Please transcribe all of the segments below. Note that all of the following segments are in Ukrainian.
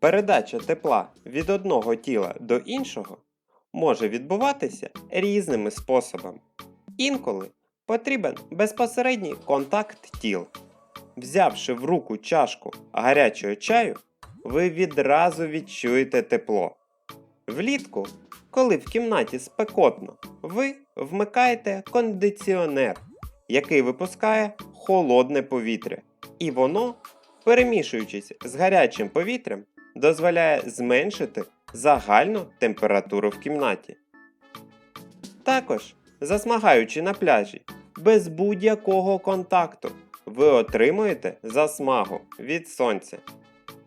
Передача тепла від одного тіла до іншого може відбуватися різними способами. Інколи потрібен безпосередній контакт тіл. Взявши в руку чашку гарячого чаю, ви відразу відчуєте тепло. Влітку, коли в кімнаті спекотно, ви вмикаєте кондиціонер, який випускає холодне повітря, і воно, перемішуючись з гарячим повітрям, дозволяє зменшити загальну температуру в кімнаті. Також, засмагаючи на пляжі, без будь-якого контакту, ви отримуєте засмагу від сонця.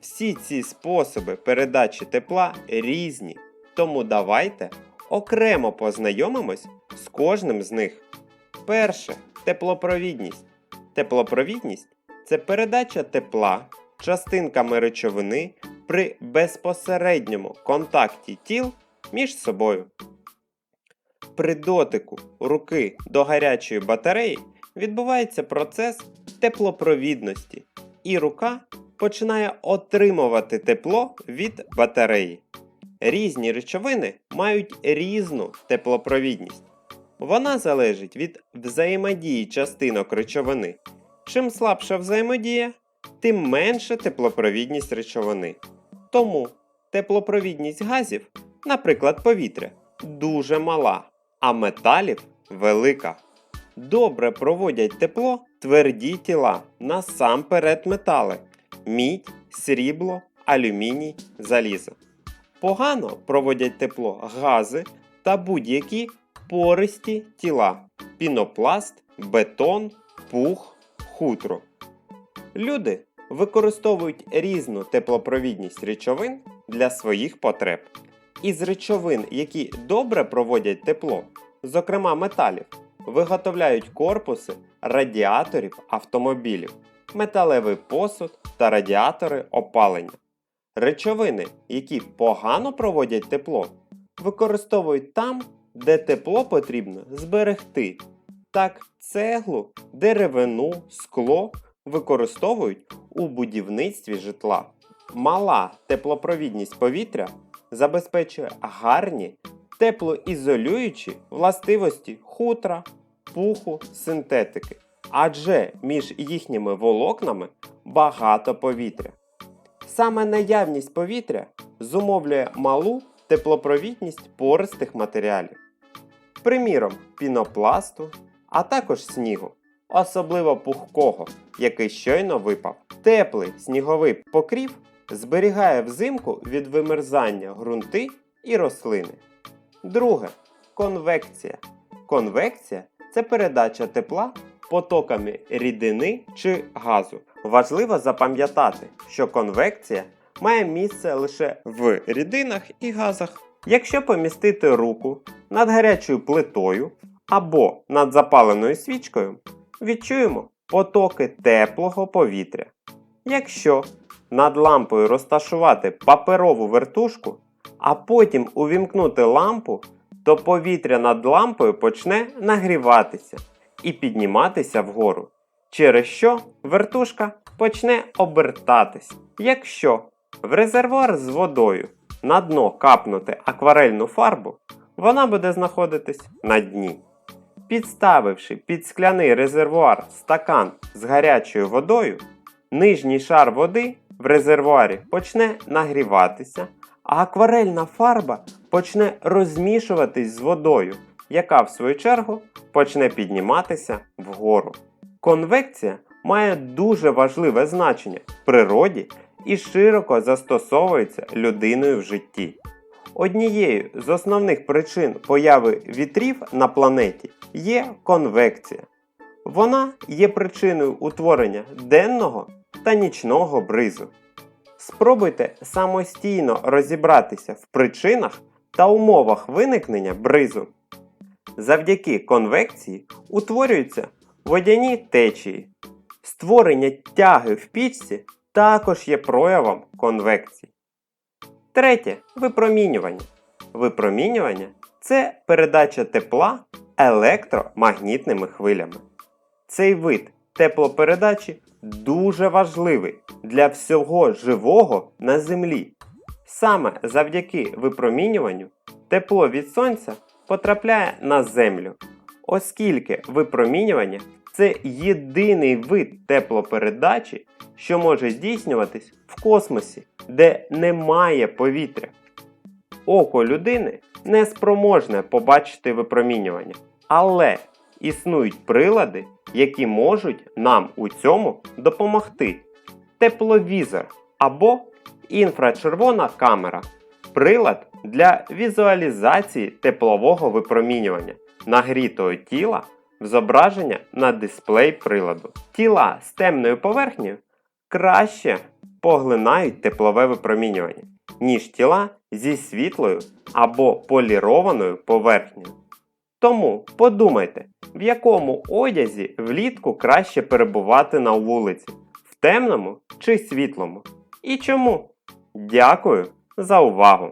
Всі ці способи передачі тепла різні, тому давайте окремо познайомимось з кожним з них. Перше теплопровідність. Теплопровідність це передача тепла частинками речовини при безпосередньому контакті тіл між собою. При дотику руки до гарячої батареї відбувається процес теплопровідності, і рука починає отримувати тепло від батареї. Різні речовини мають різну теплопровідність. Вона залежить від взаємодії частинок речовини. Чим слабша взаємодія, тим менша теплопровідність речовини. Тому теплопровідність газів, наприклад, повітря, дуже мала, а металів велика. Добре проводять тепло тверді тіла, насамперед метали мідь, срібло, алюміній, залізо. Погано проводять тепло гази та будь-які пористі тіла пінопласт, бетон, пух, хутро. Люди використовують різну теплопровідність речовин для своїх потреб. Із речовин, які добре проводять тепло, зокрема металів, виготовляють корпуси радіаторів автомобілів, металевий посуд та радіатори опалення. Речовини, які погано проводять тепло, використовують там, де тепло потрібно зберегти. Так, цеглу, деревину, скло використовують у будівництві житла. Мала теплопровідність повітря забезпечує гарні теплоізолюючі властивості хутра, пуху, синтетики, адже між їхніми волокнами багато повітря. Саме наявність повітря зумовлює малу теплопровідність пористих матеріалів, приміром пінопласту, а також снігу, особливо пухкого, який щойно випав. Теплий сніговий покрів зберігає взимку від вимерзання ґрунти і рослини. Друге конвекція. Конвекція це передача тепла потоками рідини чи газу. Важливо запам'ятати, що конвекція має місце лише в рідинах і газах. Якщо помістити руку над гарячою плитою або над запаленою свічкою, відчуємо потоки теплого повітря. Якщо над лампою розташувати паперову вертушку, а потім увімкнути лампу, то повітря над лампою почне нагріватися і підніматися вгору, через що вертушка почне обертатись. Якщо в резервуар з водою на дно капнути акварельну фарбу, вона буде знаходитись на дні. Підставивши під скляний резервуар стакан з гарячою водою, нижній шар води в резервуарі почне нагріватися, а акварельна фарба почне розмішуватись з водою, яка в свою чергу почне підніматися вгору. Конвекція має дуже важливе значення в природі і широко застосовується людиною в житті. Однією з основних причин появи вітрів на планеті є конвекція. Вона є причиною утворення денного та нічного бризу. Спробуйте самостійно розібратися в причинах та умовах виникнення бризу. Завдяки конвекції утворюються водяні течії. Створення тяги в пічці також є проявом конвекції. Третє випромінювання. Випромінювання це передача тепла електромагнітними хвилями. Цей вид теплопередачі дуже важливий для всього живого на Землі Саме завдяки випромінюванню тепло від сонця потрапляє на землю, оскільки випромінювання це єдиний вид теплопередачі, що може здійснюватись в космосі, де немає повітря. Око людини не спроможне побачити випромінювання, але існують прилади, які можуть нам у цьому допомогти. Тепловізор або інфрачервона камера прилад для візуалізації теплового випромінювання нагрітого тіла зображення на дисплей приладу. Тіла з темною поверхнею краще поглинають теплове випромінювання, ніж тіла зі світлою або полірованою поверхнею. Тому подумайте, в якому одязі влітку краще перебувати на вулиці, в темному чи світлому? І чому? Дякую за увагу!